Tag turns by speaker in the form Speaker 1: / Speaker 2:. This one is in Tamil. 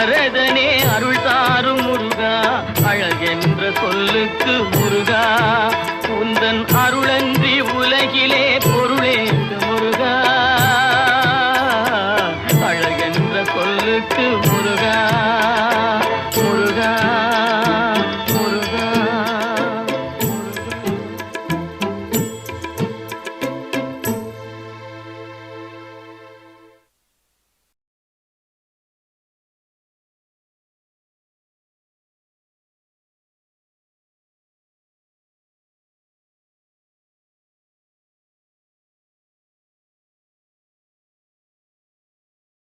Speaker 1: பரதனே அருள் தாரும் முருகா அழகென்ற சொல்லுக்கு முருகா. உந்தன் அருளன்றி உலகிலே பொருளே முருகா. அழகென்ற சொல்லுக்கு முருகா.